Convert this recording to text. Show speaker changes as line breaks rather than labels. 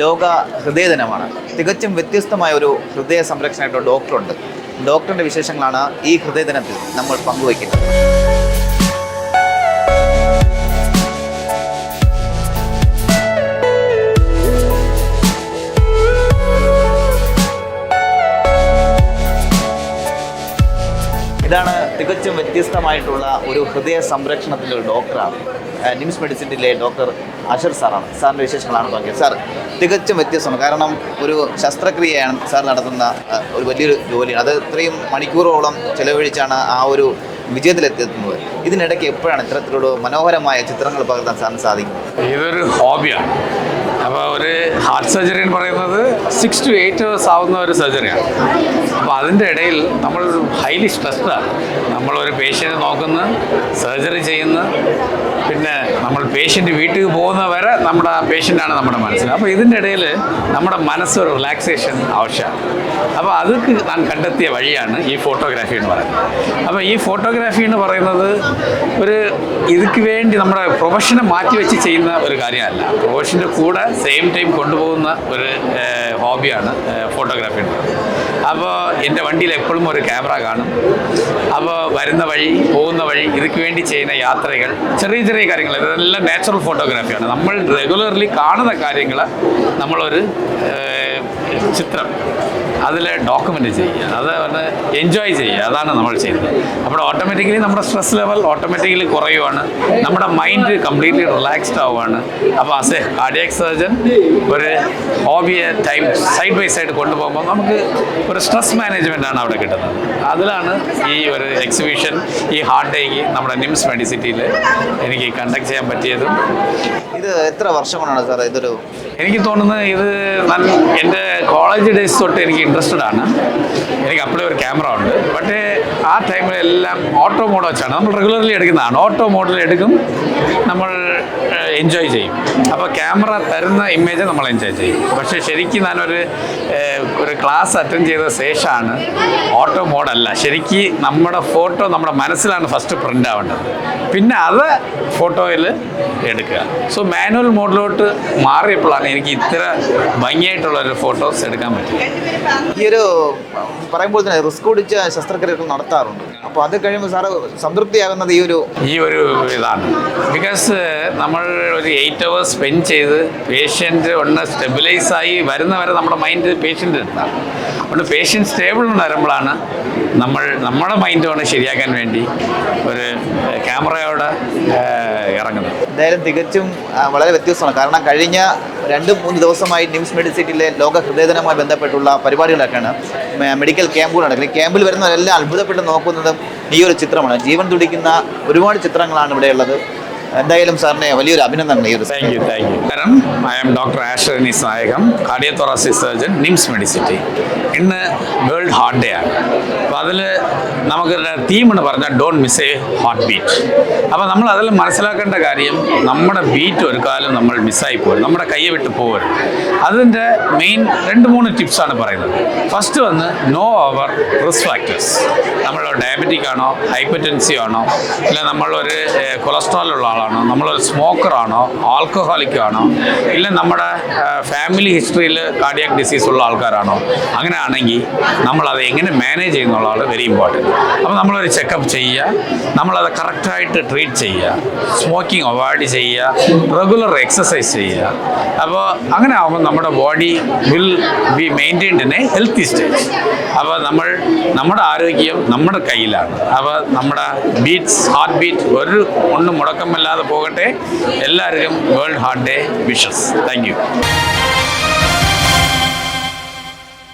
ലോക ഹൃദയ ദിനമാണ് തികച്ചും വ്യത്യസ്തമായ ഒരു ഹൃദയ സംരക്ഷണമായിട്ട് ഡോക്ടറുണ്ട്. ഡോക്ടറിന്റെ വിശേഷങ്ങളാണ് ഈ ഹൃദയ ദിനത്തിൽ നമ്മൾ പങ്കുവയ്ക്കുന്നത്. ഇതാണ് തികച്ചും വ്യത്യസ്തമായിട്ടുള്ള ഒരു ഹൃദയ സംരക്ഷണത്തിലെ ഒരു ഡോക്ടറാണ്. നിംസ് മെഡിസിനിലെ ഡോക്ടർ അഷർ സാറാണ്. സാറിന്റെ വിശേഷങ്ങളാണ് ബാക്കി സാർ തികച്ചും വ്യത്യസ്തമാണ്. കാരണം ഒരു ശസ്ത്രക്രിയയാണ് സാർ നടത്തുന്ന ഒരു വലിയൊരു ജോലിയാണ്. അത് ഇത്രയും മണിക്കൂറോളം ചിലവഴിച്ചാണ് ആ ഒരു വിജയത്തിലെത്തുന്നത് ഇതിനിടയ്ക്ക് എപ്പോഴാണ് ഇത്തരത്തിലുള്ള മനോഹരമായ ചിത്രങ്ങൾ പകർത്താൻ സാറിന് സാധിക്കുന്നത്?
ഇതൊരു ഹോബിയാണ്. അപ്പോൾ ഒരു ഹാർട്ട് സർജറി എന്ന് പറയുന്നത് സിക്സ് ടു എയ്റ്റ് അവേഴ്സ് ആവുന്ന ഒരു സർജറിയാണ് അപ്പോൾ അതിന്റെ ഇടയിൽ നമ്മൾ ഹൈലി സ്ട്രെസ്ഡാണ് നമ്മളൊരു പേഷ്യന്റ് നോക്കുന്നു സർജറി ചെയ്യുന്നു പിന്നെ നമ്മൾ പേഷ്യന്റ് വീട്ടിൽ പോകുന്ന വരെ നമ്മുടെ പേഷ്യന്റാണ് നമ്മുടെ മനസ്സിൽ. അപ്പോൾ ഇതിന്റെ ഇടയിൽ നമ്മുടെ മനസ്സ് റിലാക്സേഷൻ ആവശ്യമാണ്. അപ്പോൾ അതൊക്കെ ഞാൻ കണ്ടെത്തിയ വഴിയാണ് ഈ ഫോട്ടോഗ്രാഫി എന്ന് പറയുന്നത്. അപ്പോൾ ഈ ഫോട്ടോഗ്രാഫി എന്ന് പറയുന്നത് ഒരു ഇതിക്ക് വേണ്ടി നമ്മുടെ പ്രൊഫഷനെ മാറ്റി വെച്ച് ചെയ്യുന്ന ഒരു കാര്യമല്ല. പ്രൊഫഷന്റെ കൂടെ സെയിം ടൈം കൊണ്ടുപോകുന്ന ഒരു ഹോബിയാണ് ഫോട്ടോഗ്രാഫി എന്ന് പറയുന്നത്. അപ്പോൾ എന്റെ വണ്ടിയിൽ എപ്പോഴും ഒരു ക്യാമറ കാണും. അപ്പോൾ വരുന്ന വഴി പോകുന്ന വഴി ഇതിക്ക് വേണ്ടി ചെയ്യുന്ന യാത്രകൾ ചെറിയ ചെറിയ കാര്യങ്ങൾ ഇതെല്ലാം നാച്ചുറൽ ഫോട്ടോഗ്രാഫിയാണ് നമ്മൾ റെഗുലർലി കാണുന്ന കാര്യങ്ങൾ നമ്മളൊരു ചിത്രം. അതിൽ ഡോക്യുമെന്റ് ചെയ്യുക. അത് എൻജോയ് ചെയ്യുക. അതാണ് നമ്മൾ ചെയ്യുന്നത്. അപ്പോൾ ഓട്ടോമാറ്റിക്കലി നമ്മുടെ സ്ട്രെസ് ലെവൽ ഓട്ടോമാറ്റിക്കലി കുറയുവാണ്. നമ്മുടെ മൈൻഡ് കംപ്ലീറ്റ്ലി റിലാക്സ്ഡ് ആവുകയാണ് അപ്പോൾ ആസ് എ കാർഡിയാക് സർജൻ ഒരു ഹോബിയെ ടൈം സൈഡ് ബൈ സൈഡ് കൊണ്ടുപോകുമ്പോൾ നമുക്ക് ഒരു സ്ട്രെസ് മാനേജ്മെന്റ് ആണ് അവിടെ കിട്ടുന്നത്. അതിലാണ് ഈ ഒരു എക്സിബിഷൻ ഈ ഹാർട്ട് ഡേക്ക് നമ്മുടെ നിംസ് മെഡിസിറ്റിയിൽ എനിക്ക് കണ്ടക്ട് ചെയ്യാൻ പറ്റിയതും.
ഇത് എത്ര വർഷം കൊണ്ടാണ് സാർ ഇതൊരു
എനിക്ക് തോന്നുന്നത് ഇത് നല്ല എന്റെ കോളേജ് ഡേയ്സ് തൊട്ട് എനിക്ക് ഇൻട്രസ്റ്റഡ് ആണ്. എനിക്ക് അപ്പോഴേ ഒരു ക്യാമറ ഉണ്ട്. പക്ഷേ ആ ടൈമിലെല്ലാം ഓട്ടോ മോഡ് വെച്ചാണ്. നമ്മൾ റെഗുലർലി എടുക്കുന്നതാണ്. ഓട്ടോ മോഡിൽ എടുക്കും. നമ്മൾ എൻജോയ് ചെയ്യും. അപ്പോൾ ക്യാമറ തരുന്ന ഇമേജ് നമ്മൾ എൻജോയ് ചെയ്യും. പക്ഷേ ശരിക്കും ഞാനൊരു ഒരു ക്ലാസ് അറ്റൻഡ് ചെയ്ത ശേഷമാണ് ഓട്ടോ മോഡല്ല ശരിക്കും നമ്മുടെ ഫോട്ടോ നമ്മുടെ മനസ്സിലാണ് ഫസ്റ്റ് പ്രിന്റ് ആവേണ്ടത്. പിന്നെ അത് ഫോട്ടോയിൽ എടുക്കുക. സോ മാനുവൽ മോഡിലോട്ട് മാറിയപ്പോഴാണ് എനിക്ക് ഇത്ര ഭംഗിയായിട്ടുള്ള ഒരു ഫോട്ടോസ് എടുക്കാൻ പറ്റും
ഈ ഒരു പറയുമ്പോൾ തന്നെ റിസ്ക് പിടിച്ച ശസ്ത്രക്രിയകൾ നടത്താറുണ്ട്. അപ്പോൾ അത് കഴിയുമ്പോൾ സാറ് സംതൃപ്തിയാകുന്നത് ഈ ഒരു
ഈ ഒരു ഇതാണ്. ബിക്കോസ് നമ്മൾ ഒരു എയ്റ്റ് അവേഴ്സ് സ്പെൻഡ് ചെയ്ത് പേഷ്യന്റ് ഒന്ന് സ്റ്റെബിലൈസ് ആയി വരുന്നവരെ നമ്മുടെ മൈൻഡ് പേഷ്യന്റ് എടുത്താണ് അതുകൊണ്ട് പേഷ്യന്റ് സ്റ്റേബിൾ വരുമ്പോഴാണ് നമ്മൾ നമ്മുടെ മൈൻഡ് ഒന്ന് ശരിയാക്കാൻ വേണ്ടി ഒരു ക്യാമറയോടെ ഇറങ്ങുന്നത്.
എന്തായാലും തികച്ചും വളരെ വ്യത്യസ്തമാണ്. കാരണം കഴിഞ്ഞ രണ്ട് മൂന്ന് ദിവസമായി ന്യൂസ് മെഡിസിറ്റിയിലെ ലോക ഹൃദയദിനവുമായി ബന്ധപ്പെട്ടുള്ള പരിപാടികളൊക്കെയാണ് മെഡിക്കൽ ക്യാമ്പുകൾ നടക്കുന്നത് ക്യാമ്പിൽ വരുന്നവരെല്ലാം അത്ഭുതപ്പെട്ട് നോക്കുന്നതും ഈ ഒരു ചിത്രമാണ്. ജീവൻ തുടിക്കുന്ന ഒരുപാട് ചിത്രങ്ങളാണ് ഇവിടെ ഉള്ളത് എന്തായാലും സാറിനെ വലിയൊരു അഭിനന്ദനം ഈ ഒരു
thank you thank you I am doctor ആഷറനീസ് നായകം കാർഡിയോതൊറാസിക് സർജൻ നിംസ് മെഡിസിറ്റി ഇന്ന് വേൾഡ് ഹാർട്ട് ഡേ ആണ്. അപ്പോൾ അതിൽ നമുക്ക് തീം എന്ന് പറഞ്ഞാൽ don't miss a heart beat അപ്പോൾ നമ്മൾ അതിൽ മനസ്സിലാക്കേണ്ട കാര്യം നമ്മുടെ ബീറ്റ് ഒരു കാലം നമ്മൾ മിസ്സായി പോകും നമ്മുടെ കയ്യെ വിട്ട് പോകരുത് അതിന്റെ മെയിൻ രണ്ട് മൂന്ന് ടിപ്സാണ് പറയുന്നത്. ഫസ്റ്റ് വന്ന് നോ അവർ റിസ്ക് ഫാക്ടേഴ്സ് നമ്മൾ ഡയബറ്റിക് ആണോ ഹൈപ്പർ ടെൻസി ആണോ അല്ലെങ്കിൽ നമ്മളൊരു കൊളസ്ട്രോൾ ഉള്ള ആളാണോ നമ്മളൊരു നമ്മൾ സ്മോക്കറാണോ? ആൽക്കഹോളിക് ആണോ ഇല്ല നമ്മുടെ ഫാമിലി ഹിസ്റ്ററിയിൽ കാർഡിയാക് ഡിസീസ് ഉള്ള ആൾക്കാരാണോ? അങ്ങനെ ആണെങ്കിൽ നമ്മളത് എങ്ങനെ മാനേജ് ചെയ്യുന്നുള്ളതാണ് വെരി ഇമ്പോർട്ടന്റ്. അപ്പോൾ നമ്മളൊരു ചെക്കപ്പ് ചെയ്യുക നമ്മളത് കറക്റ്റായിട്ട് ട്രീറ്റ് ചെയ്യുക സ്മോക്കിംഗ് അവോയ്ഡ് ചെയ്യുക റെഗുലർ എക്സസൈസ് ചെയ്യുക. അപ്പോൾ അങ്ങനെ ആകുമ്പോൾ നമ്മുടെ body will be maintained in a healthy stage. അപ്പോൾ നമ്മൾ നമ്മുടെ ആരോഗ്യം നമ്മുടെ കയ്യിലാണ്. അപ്പോൾ നമ്മുടെ ബീറ്റ്സ് ഹാർട്ട് ബീറ്റ് ഒരു ഒന്നും മുടക്കമില്ലാതെ പോകട്ടെ. എല്ലാവർക്കും world heart day wishes. Thank